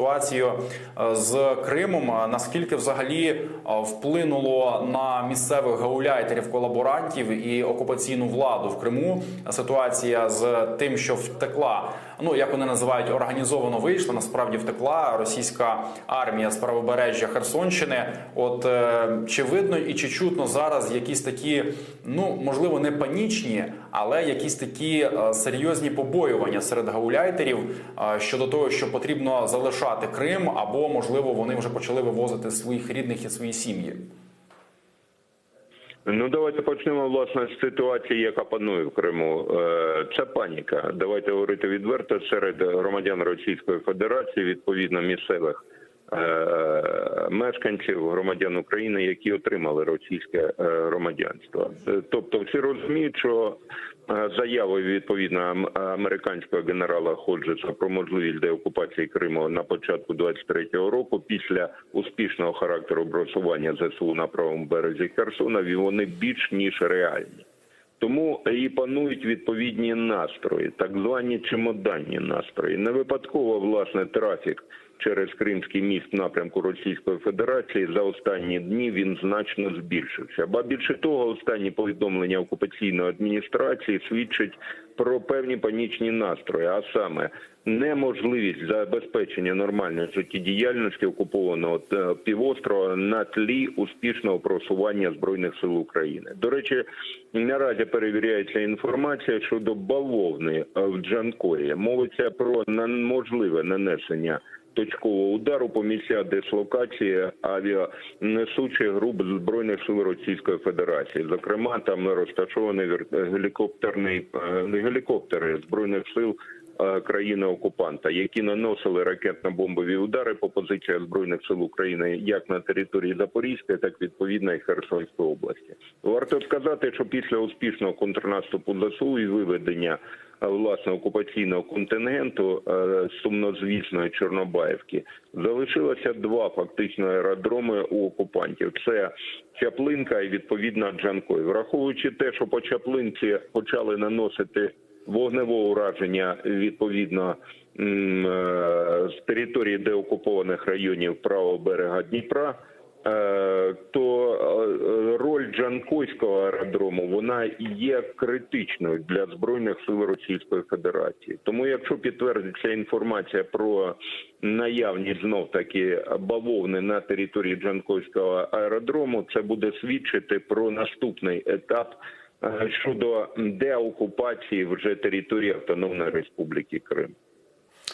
ситуацію е, з Кримом. Е, Наскільки взагалі е, вплинуло на місцевих гауляйтерів, колаборантів і окупаційну владу в Криму ситуація з тим, що втекла, ну як вони називають, організовано вийшла. Насправді втекла російська армія з правобережжя Херсонщини. От чи видно і чи чутно зараз якісь такі, ну можливо, не панічні, але якісь такі серйозні побоювання серед гауляйтерів щодо того, що потрібно залишати Крим, або можливо вони вже почали вивозити своїх рідних і свої сім'ї. Ну давайте почнемо власне з ситуації, яка панує в Криму. Е, Це паніка. Давайте говорити відверто серед громадян Російської Федерації, відповідно місцевих мешканців, громадян України, які отримали російське е, громадянство. Е, Тобто, всі розуміють, що е, заявою відповідно американського генерала Ходжеса про можливість деокупації Криму на початку 23-го року, після успішного характеру бросування ЗСУ на правому березі Херсона, вони більш ніж реальні. Тому і панують відповідні настрої, так звані чемоданні настрої. Не випадково власне трафік через Кримський міст напрямку Російської Федерації за останні дні він значно збільшився. Ба більше того, останні повідомлення окупаційної адміністрації свідчать про певні панічні настрої, а саме неможливість забезпечення нормальної життєдіяльності окупованого е, півострова на тлі успішного просування збройних сил України. До речі, наразі перевіряється інформація щодо бавовни е, в Джанкої. Мовиться про можливе нанесення. Точкового удару по місця дислокації авіанесучих груп збройних сил Російської Федерації. Зокрема, там розташовані гелікоптерні е, гелікоптери збройних сил е, країни окупанта, які наносили ракетно-бомбові удари по позиціях збройних сил України як на території Запорізької, так відповідно і Херсонської області. Варто сказати, що після успішного контрнаступу ЗСУ і виведення власне окупаційного контингенту е, сумнозвісної Чорнобаївки залишилося два фактично аеродроми у окупантів. Це Чаплинка і відповідно Джанкой. Враховуючи те, що по Чаплинці почали наносити вогневе ураження відповідно е, з території деокупованих районів правого берега Дніпра. Е, То е, роль Джанкойського аеродрому вона є критичною для збройних сил Російської Федерації. Тому, якщо підтвердиться інформація про наявність знов таки бавовни на території Джанкойського аеродрому, це буде свідчити про наступний етап е, щодо деокупації вже території Автономної Республіки Крим.